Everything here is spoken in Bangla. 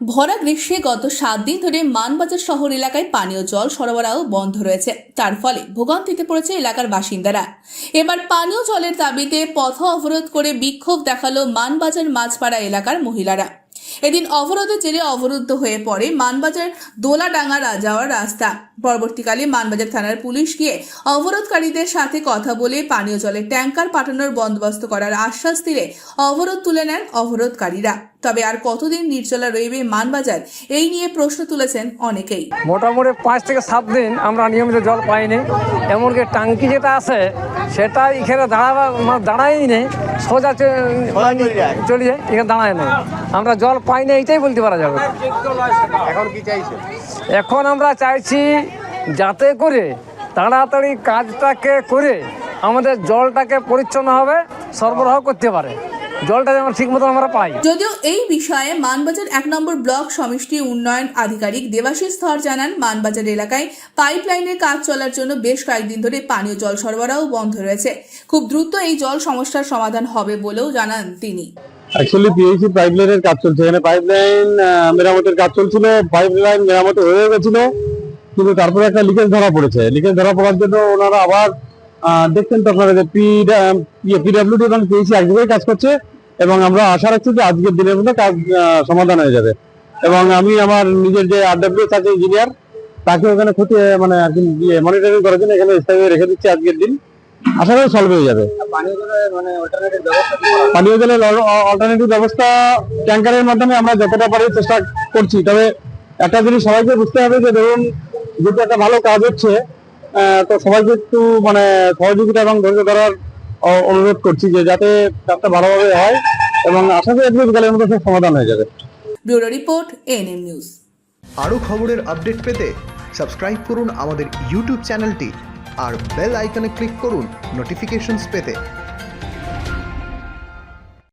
ভরা গ্রীষ্মে গত সাত দিন ধরে মানবাজার শহর এলাকায় পানীয় জল সরবরাহ বন্ধ রয়েছে। তার ফলে ভোগান্তিতে পড়েছে এলাকার বাসিন্দারা। এবার পানীয় জলের দাবিতে পথ অবরোধ করে বিক্ষোভ দেখাল মানবাজার মাঝপাড়া এলাকার মহিলারা। এদিন অবরোধের জেরে অবরুদ্ধ হয়ে পড়ে মানবাজার দোলাডাঙ্গা যাওয়ার রাস্তা। পরবর্তীকালে মানবাজার থানার পুলিশ গিয়ে অবরোধকারীদের সাথে কথা বলে পানীয় জলের ট্যাঙ্কার পাঠানোর বন্দোবস্ত করার আশ্বাস দিলে অবরোধ তুলে নেন অবরোধকারীরা। তবে আর কতদিন নির্জলা রইবে মানবাজার এই নিয়ে প্রশ্ন তুলেছেন অনেকেই। মোটামুটি পাঁচ থেকে সাত দিন আমরা নিয়মিত জল পাইনি। এমনকি টাঙ্কি যেটা আছে সেটা এখানে দাঁড়াবার মানে দাঁড়াই নেই। সোজা চলে যায়। এখানে দাঁড়ায় নেই। আমরা জল পাই না এইটাই বলতে পারা যাবে। এখন কি চাইছে? এখন আমরা চাইছি যাতে করে তাড়াতাড়ি কাজটাকে করে আমাদের জলটাকে পরিচ্ছন্নভাবে সরবরাহ করতে পারে। জলটা যেন ঠিক মতো আমরা পাই। যদিও এই বিষয়ে মানবাজার এক নম্বর ব্লক সমষ্টি উন্নয়ন আধিকারিক দেবাশিস স্থর জানান মানবাজার এলাকায় পাইপলাইনের কাজ চলার জন্য বেশ কয়েকদিন ধরে পানীয় জল সরবরাহ বন্ধ রয়েছে। খুব দ্রুত এই জল সমস্যার সমাধান হবে বলেও জানান তিনি। অ্যাকচুয়ালি পিএইচি পাইপলাইনের কাজ চলছে। এখানে পাইপলাইন মেরামতের কাজ চলছিল। পাইপলাইন মেরামত হয়ে গেছিল। কিন্তু তারপরে একটা লিকেজ ধরা পড়েছে। লিকেজ ধরা পড়ার জন্য ওনারা আবার আহ, দেখছেন তো আপনারা যে পি পিডাব্লিউডি এবং পিএইচি এক জায়গায় কাজ করছে। এবং আমরা আশা রাখছি যে আজকের দিনের মধ্যে কাজ সমাধান হয়ে যাবে। এবং আমি আমার নিজের যে আরডব্লিউ আছে ইঞ্জিনিয়ার তাকে ওখানে ক্ষতি মানে আর কি ইয়ে মনিটরিং করার জন্য এখানে স্থায়ী রেখে দিচ্ছি আজকের দিন। আশা করি সলভ হয়ে যাবে। পানীয় জলের অল্টারনেটিভ ব্যবস্থা, ট্যাঙ্কারের মাধ্যমে আমরা যতটা পারি চেষ্টা করছি। তবে একটা জিনিস সবাইকে বুঝতে হবে যে ধরুন, যেহেতু একটা ভালো কাজ হচ্ছে তো সবাইকে একটু মানে সহযোগিতা এবং ধৈর্য ধরার অনুরোধ করছি যে যাতে কাজটা ভালোভাবে হয় এবং আশা করি আজকে বিকালের মধ্যে সব সমাধান হয়ে যাবে। Bureau report ANM news. আরও খবরের আপডেট পেতে সাবস্ক্রাইব করুন আমাদের ইউটিউব চ্যানেলটি আর বেল আইকনে ক্লিক করুন নোটিফিকেশনস পেতে।